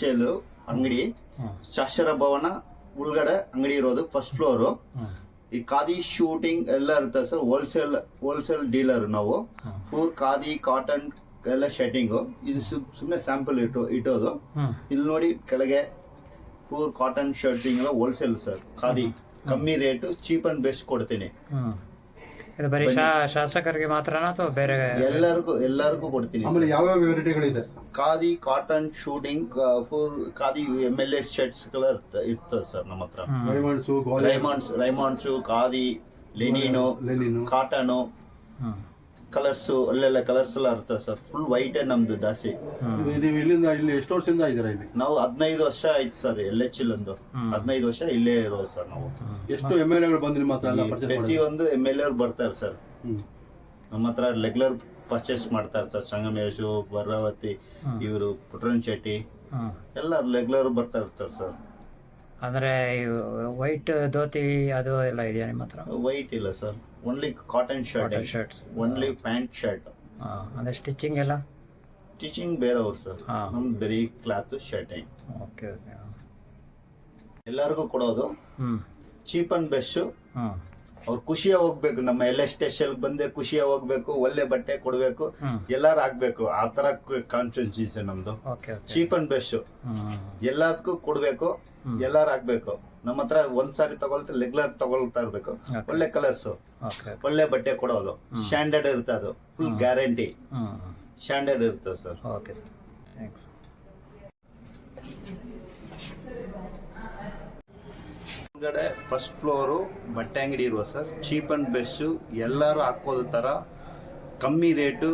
Textile ಅಂಗಡಿ ಶಾಶ್ವರ ಶಾಸ್ತ್ರ ಭವನ ಉಳ್ಗಡೆ ಅಂಗಡಿ ಇರೋದು ಫಸ್ಟ್ ಫ್ಲೋರು ಈ ಖಾದಿ ಶೂಟಿಂಗ್ ಎಲ್ಲ ಇರುತ್ತೆ ಸರ್ ಹೋಲ್ಸೇಲ್ ಹೋಲ್ಸೇಲ್ ಡೀಲರ್ ನಾವು. ಪೂರ್ ಫೂರ್ ಖಾದಿ ಕಾಟನ್ ಎಲ್ಲ ಶೆಟ್ಟಿಂಗು ಇದು ಸುಮ್ಮನೆ ಸ್ಯಾಂಪಲ್ ಇಟ್ಟು ಇಟ್ಟೋದು. ಇಲ್ಲಿ ನೋಡಿ ಕೆಳಗೆ ಪೂರ್ ಕಾಟನ್ ಶರ್ಟಿಂಗ್ ಎಲ್ಲ ಹೋಲ್ಸೇಲ್ ಸರ್ ಖಾದಿ. ಕಮ್ಮಿ ರೇಟು ಚೀಪ್ ಅಂಡ್ ಬೆಸ್ಟ್ ಕೊಡ್ತೀನಿ. ಇದು ಬರೀ ಶಾಸಕರಿಗೆ ಮಾತ್ರನಾ ಅಥವಾ ಬೇರೆ ಎಲ್ಲರಿಗೂ ಎಲ್ಲರಿಗೂ ಕೊಡ್ತೀನಿ ಆಮೇಲೆ. ಯಾವ್ಯಾವ ವೆರೈಟಿಗಳಿದೆ khadi cotton suiting full khadi M L A shirts ಇರ್ತದೆ ಸರ್ ನಮ್ಮ ಹತ್ರ. Raymonds Raymonds Raymonds khadi linen linen cotton. Colours ಅಲ್ಲೆಲ್ಲ ಕಲರ್ಸ್ ಎಲ್ಲ ಇರ್ತದೆ ಸರ್. ಫುಲ್ ವೈಟೇ ನಮ್ದು ದಾಸಿ. ಇದು ನೀವು ಇಲ್ಲಿಂದ ಇಲ್ಲಿ ಎಷ್ಟು ವರ್ಷದಿಂದ ಇದ್ದೀರಾ ಇಲ್ಲಿ? ನಾವು ಹದಿನೈದು ವರ್ಷ ಆಯ್ತು ಸರ್ ಎಲ್ ಎಚ್ ಇಲ್ ಒಂದು ಹದಿನೈದು ವರ್ಷ ಇಲ್ಲೇ ಇರೋದು ಸರ್ ನಾವು. ಎಷ್ಟು ಎಂ ಎಲ್ ಎಗಳು ಬಂದು ನಿಮ್ಮ ಹತ್ರ ಎಲ್ಲ ಪರ್ಚೇಸ್ ಮಾಡಿ ಪ್ರತಿಯೊಂದು ಎಂ ಎಲ್ ಎರ್ ಬರ್ತಾರೆ ಸರ್. ಹ್ಮ್. ನಮ್ಮ ಹತ್ರ ರೆಗ್ಯುಲರ್ ಪರ್ಚೇಸ್ ಮಾಡ್ತಾರೆ ಸರ್. ಸಂಗಮೇಶು ಭದ್ರಾವತಿ. ಇವರು ಪುಟ್ರನ್ ಶೆಟ್ಟಿ. ಎಲ್ಲ ರೆಗ್ಯುಲರ್ ಬರ್ತಾ ಇರ್ತಾರೆ ಸರ್. ಅಂದ್ರೆ ವೈಟ್ ಧೋತಿ ಅದು ಎಲ್ಲ ಇದೆಯಾ ನಿಮ್ಮ ಹತ್ರ? ವೈಟ್ ಇಲ್ಲ sir only cotton shirt cotton shirts only pant shirt ಅಂದ್ರೆ ಸ್ಟಿಚಿಂಗ್ ಎಲ್ಲ? ಸ್ಟಿಚಿಂಗ್ ಬೇರೆಯವ್ರು ಸರ್ ಹಾ. ನಮ್ದು ಬರೀ ಕ್ಲಾತ್ ಶರ್ಟ್ ಓಕೆ ಓಕೆ ಎಲ್ಲರಿಗೂ ಕೊಡೋದು. ಚೀಪ್ ಅಂಡ್ ಬೆಸ್ಟ್ ಅವ್ರು ಖುಷಿಯಾಗಿ ಹೋಗ್ಬೇಕು. ನಮ್ಮ ಎಲ್ಲ ಸ್ಟೇಷನ್ ಬಂದೆ ಖುಷಿಯಾಗಿ ಹೋಗ್ಬೇಕು. ಒಳ್ಳೆ ಬಟ್ಟೆ ಕೊಡ್ಬೇಕು. ಹ್ಮ್. ಎಲ್ಲಾರು ಆಗ್ಬೇಕು. ಆ ತರ ಕಾನ್ಫಿಡೆನ್ಸ್ ನಮ್ದು. Okay okay cheap and best ಎಲ್ಲದಕ್ಕೂ ಕೊಡ್ಬೇಕು. ಎಲ್ಲಾರು ಆಗ್ಬೇಕು. ನಮ್ಮ ಹತ್ರ ಒಂದ್ ಸಾರಿ ತಗೊಳ್ತಾ ರೆಗ್ಯುಲರ್ ತಗೊಳ್ತಾ ಇರ್ಬೇಕು. ಒಳ್ಳೆ ಕಲರ್ಸ್ ಒಳ್ಳೆ ಬಟ್ಟೆ ಕೊಡೋದು. ಸ್ಟ್ಯಾಂಡರ್ಡ್ ಇರುತ್ತೆ ಅದು. ಫುಲ್ ಗ್ಯಾರಂಟಿ ಸ್ಟ್ಯಾಂಡರ್ಡ್ ಇರುತ್ತೆ ಸರ್ ಓಕೆ ಸರ್ ಥ್ಯಾಂಕ್ಸ್ ಮುಂದ್ಗಡೆ ಫಸ್ಟ್ ಫ್ಲೋರು ಬಟ್ಟೆ ಅಂಗಡಿ ಇರುವ ಸರ್ ಚೀಪ್ ಅಂಡ್ ಬೆಸ್ಟ್ ಎಲ್ಲರೂ ಹಾಕೋದು ತರ. ಕಮ್ಮಿ rate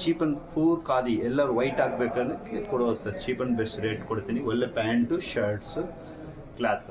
cheap and pure khadi ಎಲ್ಲರೂ ವೈಟ್ ಆಗಬೇಕಂದ್ರೆ ಕೊಡುವ sir cheap and best rate ಕೊಡ್ತೀನಿ. ಒಳ್ಳೆ ಪ್ಯಾಂಟು ಶರ್ಟ್ಸ್ ಕ್ಲಾತ್